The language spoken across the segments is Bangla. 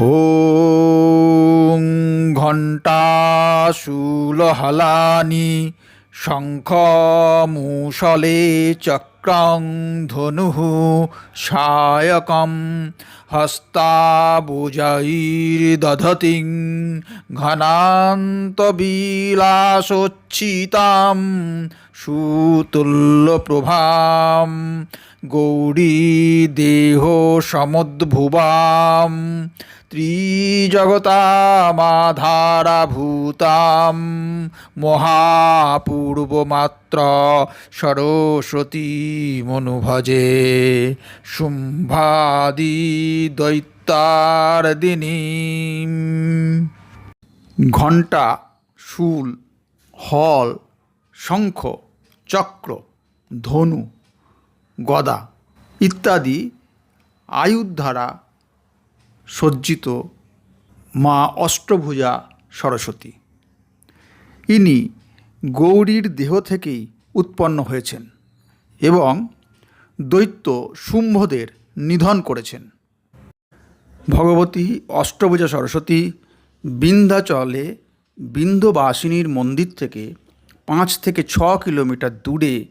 ॐ घण्टाशूलहलानि शङ्खमूषले चक्रं धनुः सायकं हस्ताबुजैर्दधतिं घनान्तविलासोच्छितां গৌরী দেহ সমদ্ভুবাম, ত্রিজগতামাধারাভূতাম, মহাপূর্বমাত্র সরস্বতী মনুভজে, শুম্ভাদি দৈত্যার দিনী ঘণ্টা, শুল, হল, শঙ্খ, চক্র, ধনু গদা ইত্যাদি আয়ুধ দ্বারা সজ্জিত মা অষ্টভুজা সরস্বতী। ইনি গৌরীর দেহ থেকেই উৎপন্ন হয়েছেন এবং দৈত্য শুম্ভদের নিধন করেছেন। ভগবতী অষ্টভুজা সরস্বতী বিন্ধ্যাচলে বিন্ধ্যবাসিনীর মন্দির থেকে পাঁচ থেকে ছ কিলোমিটার দূরে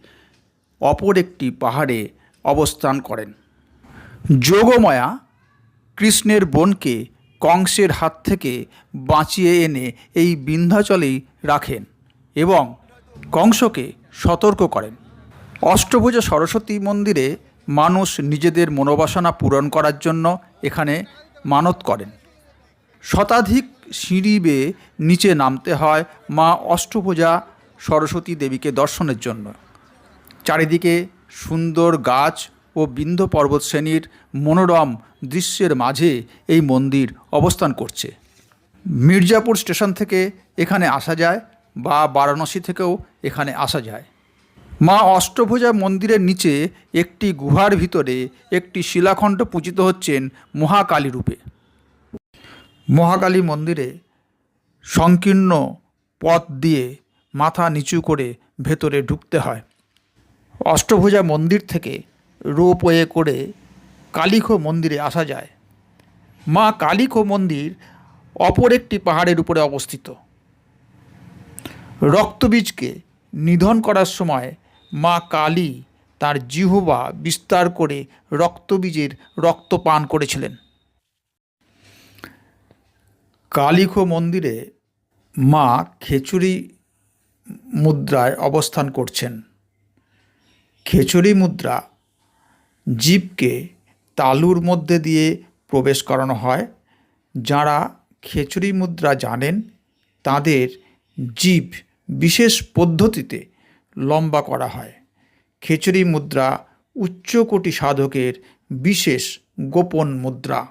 অপর একটি পাহাড়ে অবস্থান করেন। যোগমায়া কৃষ্ণের বোনকে কংসের হাত থেকে বাঁচিয়ে এনে এই বিন্ধ্যাচলেই রাখেন এবং কংসকে সতর্ক করেন। অষ্টভুজা সরস্বতী মন্দিরে মানুষ নিজেদের মনোবাসনা পূরণ করার জন্য এখানে মানত করেন। শতাধিক সিঁড়ি বেয়ে নিচে নামতে হয় মা অষ্টভুজা সরস্বতী দেবীকে দর্শনের জন্য। চারিদিকে সুন্দর গাছ ও বিন্ধ্য পর্বত শ্রেণির মনোরম দৃশ্যের মাঝে এই মন্দির অবস্থান করছে। মির্জাপুর স্টেশন থেকে এখানে আসা যায় বা বারাণসী থেকেও এখানে আসা যায়। মা অষ্টভুজা মন্দিরের নিচে একটি গুহার ভিতরে একটি শিলাখণ্ড পূজিত হচ্ছেন মহাকালী রূপে। মহাকালী মন্দিরে সংকীর্ণ পথ দিয়ে মাথা নিচু করে ভেতরে ঢুকতে হয়। অষ্টভুজা মন্দির থেকে রোপওয়ে করে কালিখো মন্দিরে আসা যায়। মা কালিখো মন্দির অপর একটি পাহাড়ের উপরে অবস্থিত। রক্তবীজকে নিধন করার সময় মা কালী তার জিহবা বিস্তার করে রক্তবীজের রক্ত পান করেছিলেন। কালিখো মন্দিরে মা খেচুরি মুদ্রায় অবস্থান করছেন। খেচুরি মুদ্রা জীবকে তালুর মধ্যে দিয়ে প্রবেশ করানো হয়। যারা খেচুরি মুদ্রা জানেন, তাদের জীব বিশেষ পদ্ধতিতে লম্বা করা হয়। খেচুরি মুদ্রা উচ্চকোটি সাধকের বিশেষ গোপন মুদ্রা।